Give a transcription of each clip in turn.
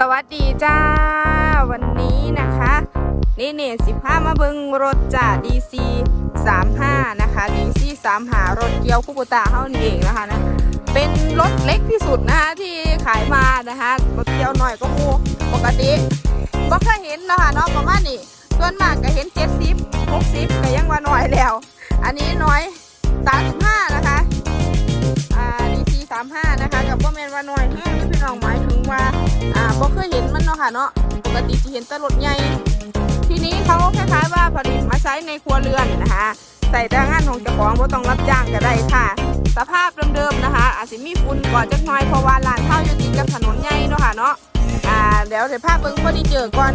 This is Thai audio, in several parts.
สวัสดีจ้า วันนี้นะคะนี่เนี่ยสิบห้ามาเบิงรถจ้า DC 35นะคะ DC 35รถเกียวคุกุตาเฮานี่เองนะคะนะเป็นรถเล็กที่สุดนะคะที่ขายมานะคะรถเกียวหน่อยก็มูปกติบ่เคยเห็นนะคะเนาะประมาณนี้ส่วนมากก็เห็น70 60ก็ยังว่าน้อยแล้ว อันนี้น้อย35นะคะอ่ นว่านว่าน้อยแห้งพี่น้องหมายถึงว่า อ่าบ่เคยเห็นมันเนาะค่ะเนาะ ปกติจะเห็นต่รถใหญ่ ทีนี้เขาคล้ายๆว่าผลิตมาใช้ในครัวเรือนนะคะใส่แต่งานของเจ้าของบ่ต้องรับจ้างก็ได้ค่ะ สภาพเดิมๆนะคะ อาจจะมีฝุ่นก่อนจักหน่อยเพราะว่าร้านข้าวอยู่ติดกับถนนใหญ่เนาะค่ะเนาะ อ่าเดี๋ยวเดี๋ยวภาพเบิ่งพอดีเจอก่อน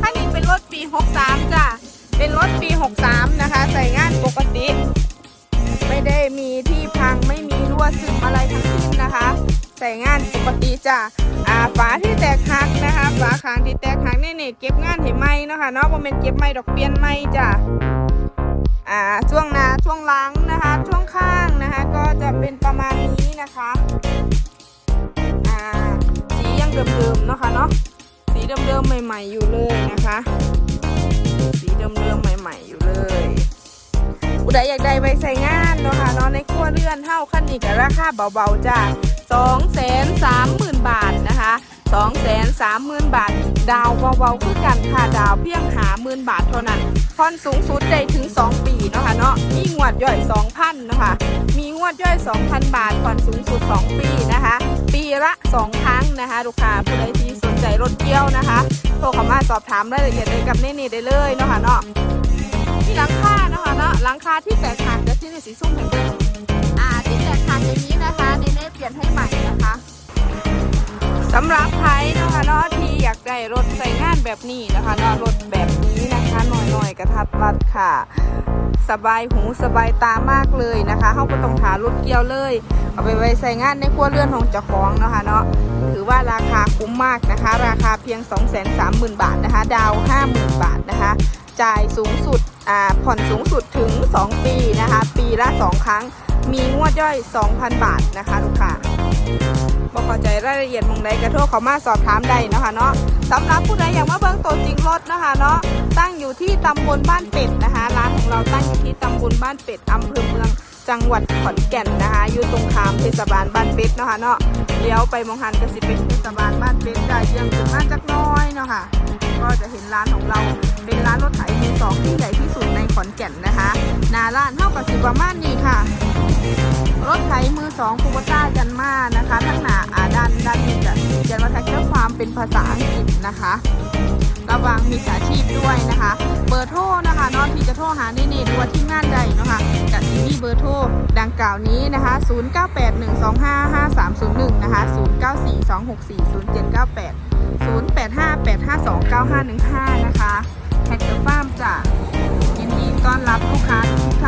คันนี้เป็นรถปี 63 จ้ะ เป็นรถปี 63 นะคะ ใส่งานปกติ ไม่ได้มีที่พังไม่มีรั่วซึมอะไรทั้งสิ้น นะคะ ใส่งานปกติจ้ะอ่าฝาที่แตกหักนะคะฝาคางที่แตกหักนี่เนี่เก็บงานเห็นไหมเนาะค่ะเนาะบ่แม่นเก็บไม่ดอกเปลี่ยนไม่จ้ะอ่าช่วงหน้าช่วงหลังนะคะ ช่วงข้างนะคะ ก็จะเป็นประมาณนี้นะคะอ่าสียังเดิมๆเนาะค่ะเนาะสีเดิมๆใหม่ ๆอยู่เลยนะคะ สีเดิมๆใหม่ ๆอยู่เลยผู้ใดอยากได้ไปใส่งานเนาะค่ะเนาะในครัวเรือนเท่าขั้นนี้ก็ราคาเบาๆจ้า สองแสนสามหมื่นบาทนะคะสองแสนสามหมื่นบาท ดาวเบาๆคือกันค่ะดาวเพียงหาหมื่นบาทเท่านั้นผ่อนสูงสุดได้ถึง 2 ปีเนาะค่ะเนาะมีงวดย่อย 2,000นะคะมีงวดย่อย 2,000 บาทผ่อนสูงสุด 2 ปีนะคะ ปีละ 2 ครั้งนะคะลูกค้าผู้ใดที่สนใจรถเกี่ยวนะคะโทรเข้ามาสอบถามรายละเอียดเลยกับเน่นี่ได้เลยเนาะค่ะเนาะมีหลังคาเนาะคะเนาะหลังคาที่แตกหักจะที่ในสีส้มเห็นเดิม รถใส่งานแบบนี้นะคะเนาะรถแบบนี้นะคะหน่อยๆกระทัดรัดค่ะ สบายหูสบายตามากเลยนะคะเขาก็ต้องหารถเกี่ยวเลย เอาไปไว้ใส่งานในครัวเรือนของเจ้าของเนาะคะเนาะถือว่าราคาคุ้มมากนะคะ ราคาเพียง 230,000 บาทนะคะ ดาว 50,000 บาทนะคะ จ่ายสูงสุดผ่อนสูงสุดถึง 2 ปีนะคะ ปีละ 2 ครั้ง มีงวดย่อย 2,000 บาทนะคะลูกค้าบอกเข้าใจรายละเอียดมองใดกระโทรเขามาสอบถามได้นะคะเนาะสำหรับผู้ใดอยากมาเบิ่งตัวจริงรถนะคะเนาะตั้งอยู่ที่ตำบลบ้านเป็ดนะคะร้านของเราตั้งอยู่ที่ตำบลบ้านเป็ดอำเภอเมืองจังหวัดขอนแก่นนะคะอยู่ตรงข้ามเทศบาลบ้านเป็ดนะคะเนาะเลี้ยวไปมองหันก็สิเป็นเทศบาลบ้านเป็ดได้เยื้องขึ้นมาจักน้อยเนาะค่ะก็จะเห็นร้านของเราเป็นร้านรถไถมือสองที่ใหญ่ที่สุดในขอนแก่นนะคะหนาร้านเท่ากับสิบประมาณนี้ค่ะ รถไถมือสองคูโบต้ายันมานะคะทั้งหนาอาดันดันนี่จะยันมาแท็กเจอร์ความเป็นภาษาอังกฤษนะคะ ระวังมีสาชีพด้วยนะคะ เบอร์โทรนะคะนอนที่จะโทรหาในเนตัวที่งานใดนะคะกับที่นี่เบอร์โทรดังกล่าวนี้นะคะ 0981255301 นะคะ 0942640798 0858529515 นะคะแท็กเตอร์ฟาร์มจะยินดีต้อนรับลูกค้าทุกท่านนะคะ